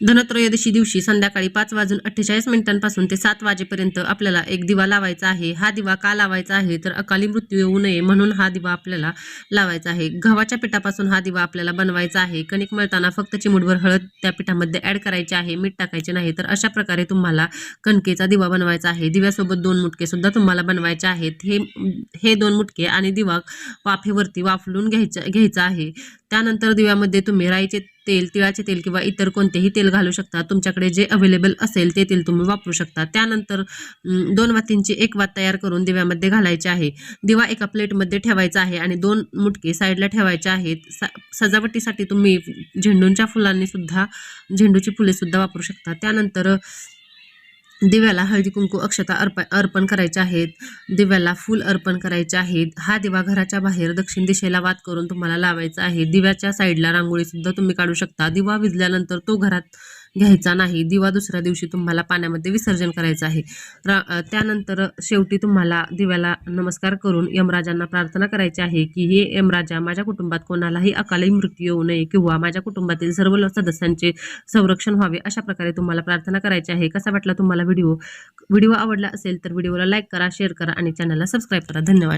धनत्रयोदशी दिवशी संध्याकाळी पाच वाजून अठ्ठेचाळीस मिनिटांपासून ते सात वाजेपर्यंत आपल्याला एक दिवा लावायचा आहे. हा दिवा का लावायचा आहे? तर अकाली मृत्यू येऊ नये म्हणून हा दिवा आपल्याला लावायचा आहे. गव्हाच्या पिठापासून हा दिवा आपल्याला बनवायचा आहे. कणिक मळताना फक्त चिमूटभर हळद त्या पिठामध्ये ॲड करायची आहे. मीठ टाकायचे नाही तर अशा प्रकारे तुम्हाला कणकेचा दिवा बनवायचा आहे. दिव्यासोबत दोन मुटके सुद्धा तुम्हाला बनवायचे आहेत. हे हे दोन मुटके आणि दिवा वाफेवरती वाफलून घ्यायचा घ्यायचा आहे. त्यानंतर दिव्यामध्ये तुम्ही राईचे तेल तिळाचे तेल किंवा इतर कोणतेही तेल घालू शकता. तुमच्याकडे जे अवेलेबल असेल ते तेल तुम्ही वापरू शकता. त्यानंतर दोन वातींची एक वात तयार करून दिव्यामध्ये घालायची आहे. दिवा एका प्लेटमध्ये ठेवायचा आहे आणि दोन मुटके साईडला ठेवायचे आहेत. सा सजावटीसाठी तुम्ही झेंडूंच्या फुलांनी सुद्धा झेंडूची फुले सुद्धा वापरू शकता. त्यानंतर दिव्याला हळदी कुंकू अक्षता अर्प अर्पण करायचे आहेत. दिव्याला फूल अर्पण करायचे आहेत. हा दिवा घराच्या बाहेर दक्षिण दिशेला वाद करून तुम्हाला लावायचा आहे. दिव्याच्या साईडला रांगोळीसुद्धा तुम्ही काढू शकता. दिवा विजल्यानंतर तो घरात घ्यायचा नाही. दिवा दुसऱ्या दिवशी तुम्हाला पाण्यामध्ये विसर्जन करायचं आहे. रा त्यानंतर शेवटी तुम्हाला दिव्याला नमस्कार करून यमराजांना प्रार्थना करायची आहे की हे यमराजा माझ्या कुटुंबात कोणालाही अकाली मृत्यू येऊ नये किंवा माझ्या कुटुंबातील सर्व सदस्यांचे संरक्षण व्हावे अशा प्रकारे तुम्हाला प्रार्थना करायची आहे. कसा वाटला तुम्हाला व्हिडिओ? व्हिडिओ आवडला असेल तर व्हिडिओला लाईक करा शेअर करा आणि चॅनलला सबस्क्राईब करा. धन्यवाद.